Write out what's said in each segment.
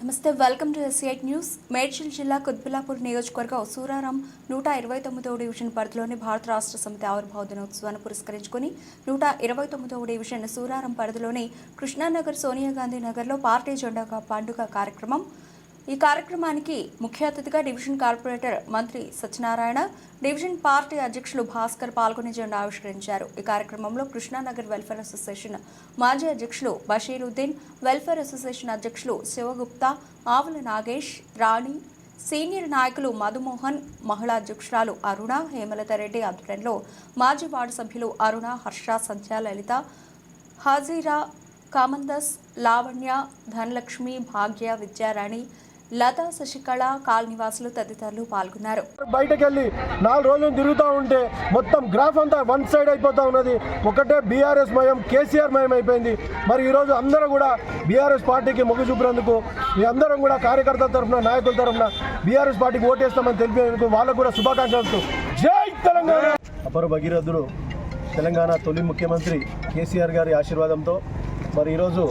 నమస్తే welcome to SIT news. Medchal జిల్లా కుత్బులాపూర్ నియోజకవర్గ సూరారం నూట ఇరవై తొమ్మిదవ డివిజన్ పరిధిలోని భారత రాష్ట్ర సమితి ఆవిర్భావ దినోత్సవాన్ని పురస్కరించుకుని నూట ఇరవై తొమ్మిదవ డివిజన్ సూరారం పరిధిలోని కృష్ణానగర్ సోనియా గాంధీ నగర్లో పార్టీ జెండా పండుగ కార్యక్రమం ఈ కార్యక్రమానికి ముఖ్య అతిథిగా డివిజన్ కార్పొరేటర్ మంత్రి సత్యనారాయణ డివిజన్ పార్టీ అధ్యక్షులు భాస్కర్ పాల్గొని జెండా ఆవిష్కరించారు. ఈ కార్యక్రమంలో కృష్ణానగర్ వెల్ఫేర్ అసోసియేషన్ మాజీ అధ్యక్షులు బషీరుద్దీన్ వెల్ఫేర్ అసోసియేషన్ అధ్యక్షులు శివగుప్తా ఆవుల నాగేష్ రాణి సీనియర్ నాయకులు మధుమోహన్ మహిళా అధ్యక్షురాలు అరుణ హేమలత రెడ్డి ఆధ్వర్యంలో మాజీ వార్డు సభ్యులు అరుణ హర్ష సంధ్య లలిత హాజీరా కామందస్ లావణ్య ధనలక్ష్మి భాగ్య విద్యారాణి లతా శశికళ కాలనివాసులు తదితరులు పాల్గొన్నారు. బయటకు వెళ్ళి నాలుగు రోజులు తిరుగుతూ ఉంటే మొత్తం గ్రాఫ్ అంతా వన్ సైడ్ అయిపోతూ ఉన్నది. ఒకటే బీఆర్ఎస్ మయం కేసీఆర్ మయం అయిపోయింది. మరి ఈరోజు అందరూ కూడా బీఆర్ఎస్ పార్టీకి మొగ్గు చూపినందుకు మీ అందరం కూడా కార్యకర్తల తరఫున నాయకుల తరఫున బీఆర్ఎస్ పార్టీకి ఓటేస్తామని తెలిపినందుకు వాళ్ళకు కూడా శుభాకాంక్షలు. జై తెలంగాణ! అపర భగీరథుడు తెలంగాణ తొలి ముఖ్యమంత్రి కేసీఆర్ గారి ఆశీర్వాదంతో మరి ఈరోజు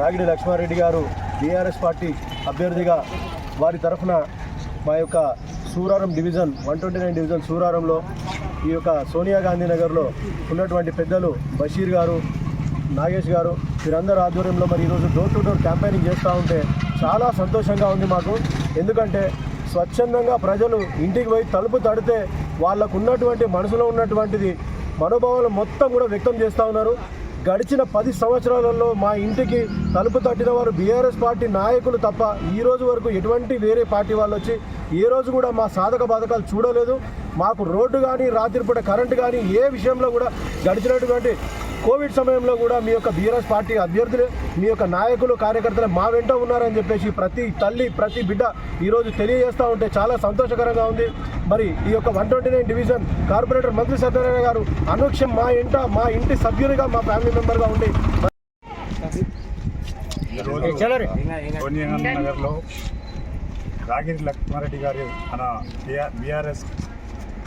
రాగిడి లక్ష్మారెడ్డి గారు బీఆర్ఎస్ పార్టీ అభ్యర్థిగా వారి తరఫున మా యొక్క Suraram division one twenty nine division సూరారంలో ఈ యొక్క సోనియా గాంధీ నగర్లో ఉన్నటువంటి పెద్దలు బషీర్ గారు నాగేష్ గారు వీరందరూ ఆధ్వర్యంలో మరి ఈరోజు డోర్ టు డోర్ క్యాంపెయినింగ్ చేస్తూ ఉంటే చాలా సంతోషంగా ఉంది మాకు. ఎందుకంటే స్వచ్ఛందంగా ప్రజలు ఇంటికి పోయి తలుపు తడితే వాళ్ళకు ఉన్నటువంటి మనసులో ఉన్నటువంటిది మనోభావాలు మొత్తం కూడా వ్యక్తం చేస్తూ ఉన్నారు. గడిచిన పది సంవత్సరాలలో మా ఇంటికి తలుపు తట్టిన వారు బీఆర్ఎస్ పార్టీ నాయకులు తప్ప ఈ రోజు వరకు ఎటువంటి వేరే పార్టీ వాళ్ళు వచ్చి ఏ రోజు కూడా మా సాధక బాధకాలు చూడలేదు. మాకు రోడ్డు కానీ రాత్రిపూట కరెంటు కానీ ఏ విషయంలో కూడా గడిచినటువంటి కోవిడ్ సమయంలో కూడా మీ యొక్క బీఆర్ఎస్ పార్టీ అభ్యర్థులు మీ యొక్క నాయకులు కార్యకర్తలు మా వెంట ఉన్నారని చెప్పేసి ప్రతి తల్లి ప్రతి బిడ్డ ఈరోజు తెలియజేస్తూ ఉంటే చాలా సంతోషకరంగా ఉంది. మరి ఈ యొక్క one twenty nine division corporator మంత్రి సత్యనారాయణ గారు అనుక్షం మా ఇంట మా ఇంటి సభ్యునిగా మా ఫ్యామిలీ మెంబర్గా ఉండి నగర్లో రాగిరి లక్ష్మారెడ్డి గారి మన బీఆర్ఎస్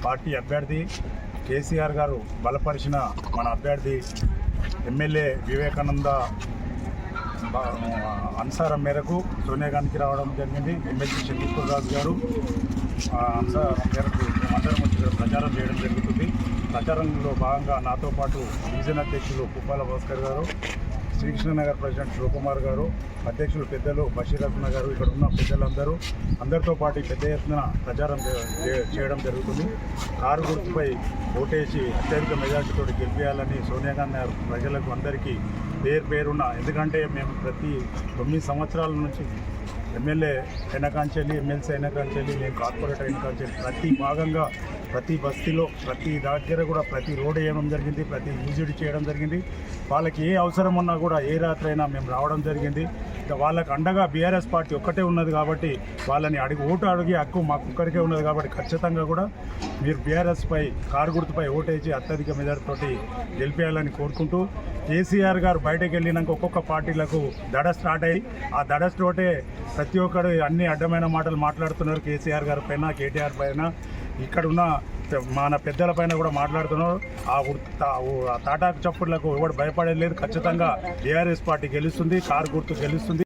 పార్టీ అభ్యర్థి కేసీఆర్ గారు బలపరిచిన మన అభ్యర్థి ఎమ్మెల్యే వివేకానంద అన్సారం మేరకు సోనియా గాంధీకి రావడం జరిగింది. ఎమ్మెల్సీ చంద్రపూర్ రాజు గారు అన్సారం మేరకు మండలం వచ్చి ఇక్కడ ప్రచారం చేయడం జరుగుతుంది. ప్రచారంలో భాగంగా నాతో పాటు డివిజన్ అధ్యక్షులు పుప్పాల భాస్కర్ గారు శ్రీకృష్ణనగర్ ప్రెసిడెంట్ శివకుమార్ గారు అధ్యక్షులు పెద్దలు బషీరత్న గారు ఇక్కడ ఉన్న పెద్దలందరూ అందరితో పాటు పెద్ద ఎత్తున ప్రచారం చేయడం జరుగుతుంది. కారు గుర్తుపై ఓటేసి అత్యధిక మెజార్టీతో గెలిపేయాలని సోనియా గాంధీ గారు ప్రజలకు అందరికీ పేరు పేరున్న ఎందుకంటే మేము ప్రతి తొమ్మిది సంవత్సరాల నుంచి ఎమ్మెల్యే అయిన కాంచెల్లి ఎమ్మెల్సీ అయిన కాంచెల్లి నేను కార్పొరేట్ అయిన కాంచెల్లి ప్రతి భాగంగా ప్రతి బస్తీలో ప్రతి దగ్గర కూడా ప్రతి రోడ్ వేయడం జరిగింది ప్రతి యూజిడ్ చేయడం జరిగింది. వాళ్ళకి ఏ అవసరం ఉన్నా కూడా ఏ రాత్రి అయినా మేము రావడం జరిగింది. వాళ్ళకి అండగా బీఆర్ఎస్ పార్టీ ఒక్కటే ఉన్నది కాబట్టి వాళ్ళని అడిగి ఓటు అడిగి హక్కు మాకు ఒక్కరికే ఉన్నది కాబట్టి ఖచ్చితంగా కూడా మీరు బీఆర్ఎస్ పై కారు గుర్తుపై ఓటేసి అత్యధిక మెజార్టీతోటి గెలిపేయాలని కోరుకుంటూ కేసీఆర్ గారు బయటకు వెళ్ళినాక ఒక్కొక్క పార్టీలకు దడ స్టార్ట్ అయ్యి ఆ దడ స్టోటే ప్రతి ఒక్కరు అన్ని అడ్డమైన మాటలు మాట్లాడుతున్నారు కేసీఆర్ గారి పైన కేటీఆర్ పైన. ఇక్కడ ఉన్న మన పెద్దల పైన కూడా మాట్లాడుతున్నారు. ఆ తాటాకు చప్పుడులకు ఎవడు భయపడేది లేదు. ఖచ్చితంగా బీఆర్ఎస్ పార్టీ గెలుస్తుంది కారు గుర్తు గెలుస్తుంది.